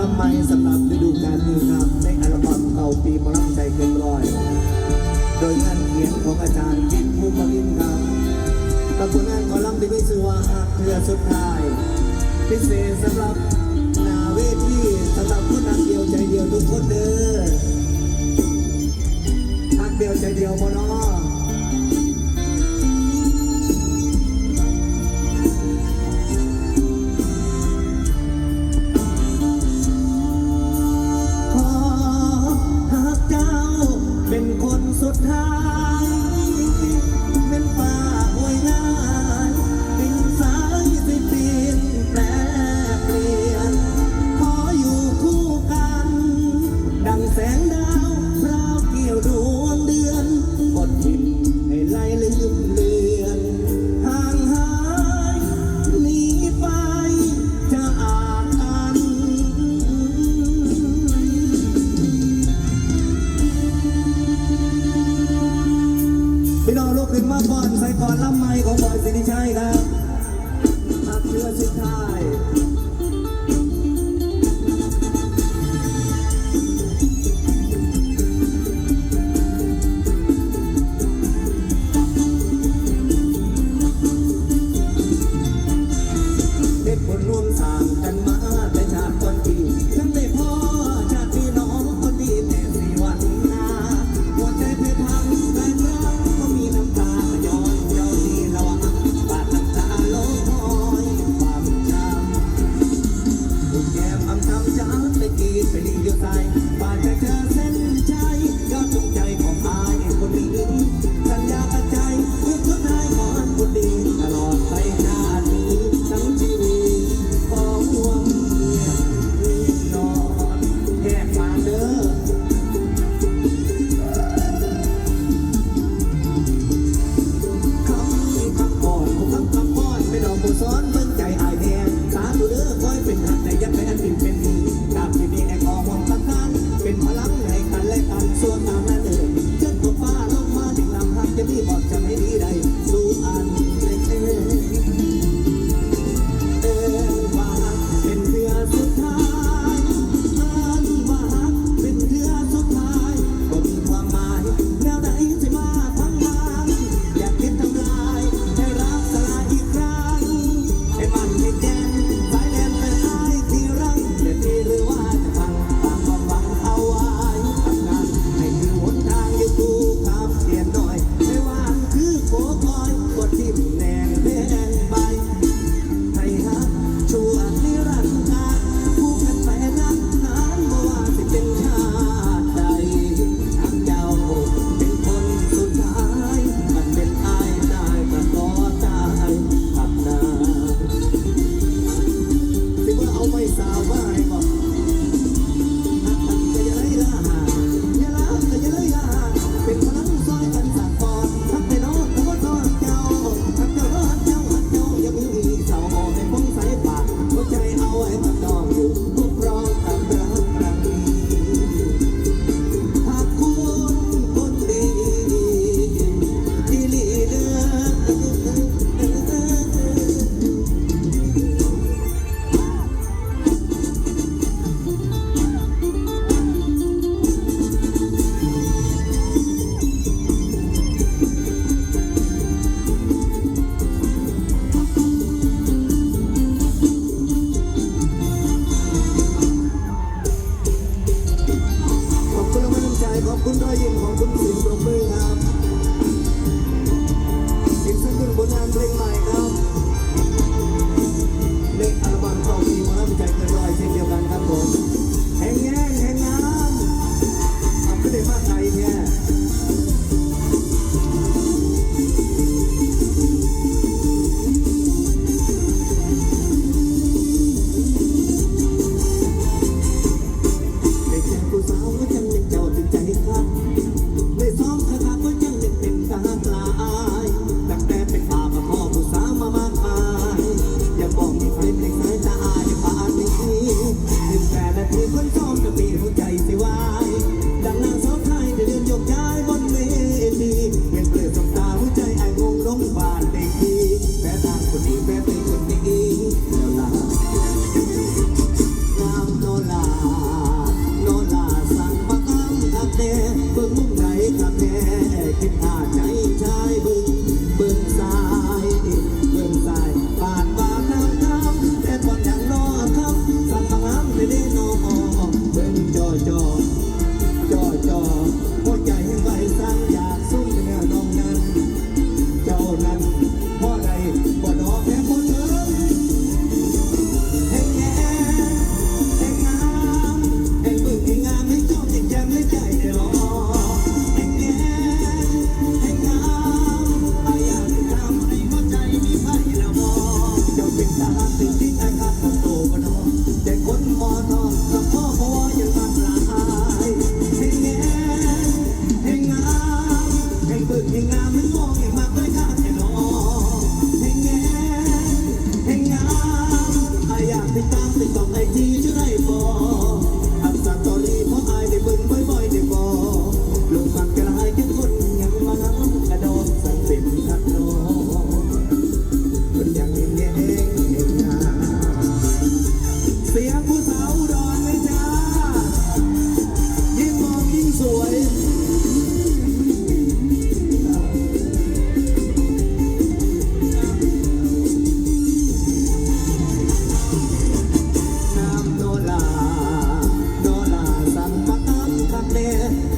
ลัไม่สำหรับฤดูกาลนี้ครับในอัลบั้มเก่าปีมรัำใจเกินร้อย โดยงานเขียนของอาจารย์จิตมุกมินครับปรากฏงานคอลัมน์ที่มีชื่อว่าหักเรือสุดท้าย พิเศษสำหรับนาเวที่สำหรับผู้นักเดียวใจเดียวทุกคนเด้อ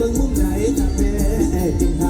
บิ่งมุมไหนจากแม่จึงหา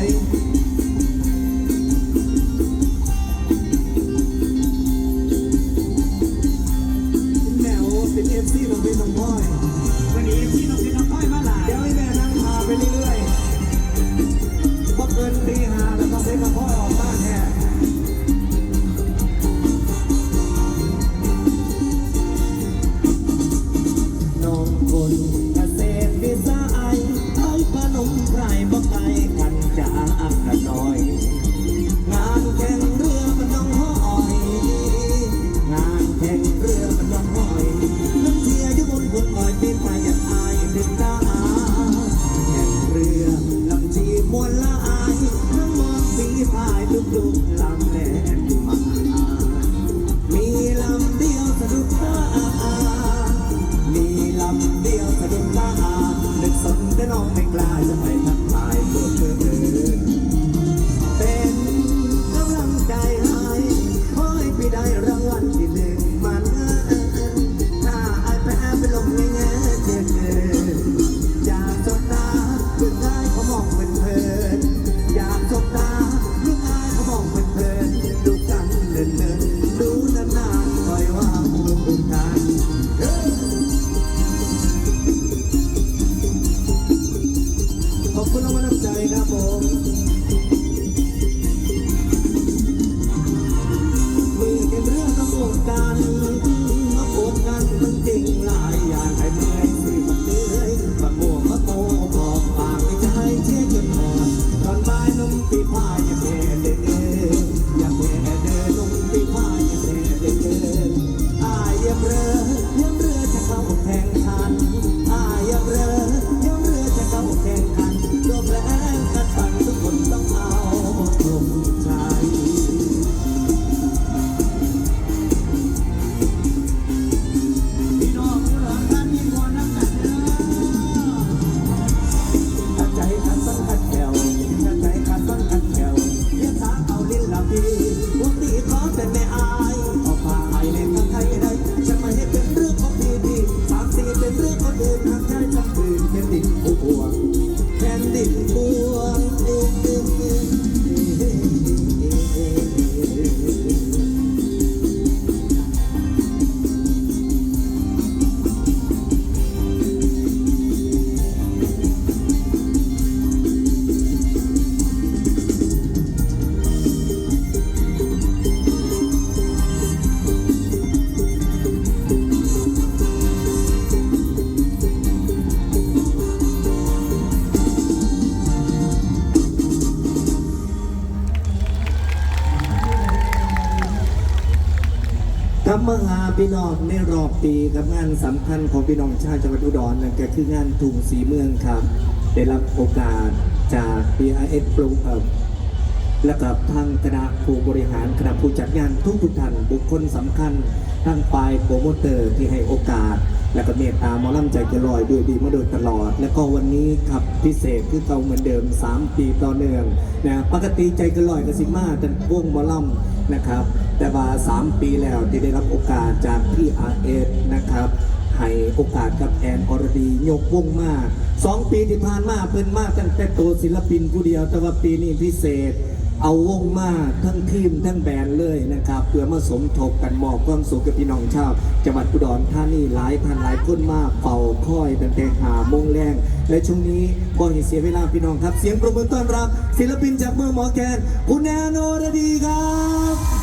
รื มหาพี่น้องในรอบปีกับงานสำคัญของพี่น้องชาวจังหวัดอุดรนั่นก็คืองานทุ่งสีเมืองครับ ได้รับโอกาสจาก PRS ปรุงเอ่อและกับทางคณะผู้บริหารคณะผู้จัดงานทุกทุกท่านบุคคลสำคัญทั้งฝ่ายโปรโมเตอร์ที่ให้โอกาส และก็เมตตามอลำใจเกนลอยด้วยดีมาโดยตลอด และก็วันนี้ครับพิเศษคือเก่าเหมือนเดิม 3 ปีต่อเนื่องนะปกติใจเกนลอยกับสิมาแต่วงมอลำ นะครับ แต่ว่า 3 ปีแล้วที่ได้รับโอกาสจากพี่อาร์เอสนะครับให้โอกาสกับแอนอรดียกวงมากสองปีที่ผ่านมาเพิ่นมากตั้งแต่ตัวศิลปินผู้เดียวแต่ว่าปีนี้พิเศษ เอาวงมาทั้งทีมทั้งแบรนด์เลยนะครับ เพื่อมาสมทบกันมอบความสุขกับพี่น้องชาวจังหวัดอุดรธานีหลายพันหลายคนมากเป่าค่อยตั้งแต่หามงแรงและช่วงนี้บ่ให้เสียเวลาพี่น้องครับ เสียงปรบมือต้อนรับ ศิลปินจากเมืองหมอแกนคุณแอนโนรดีครับ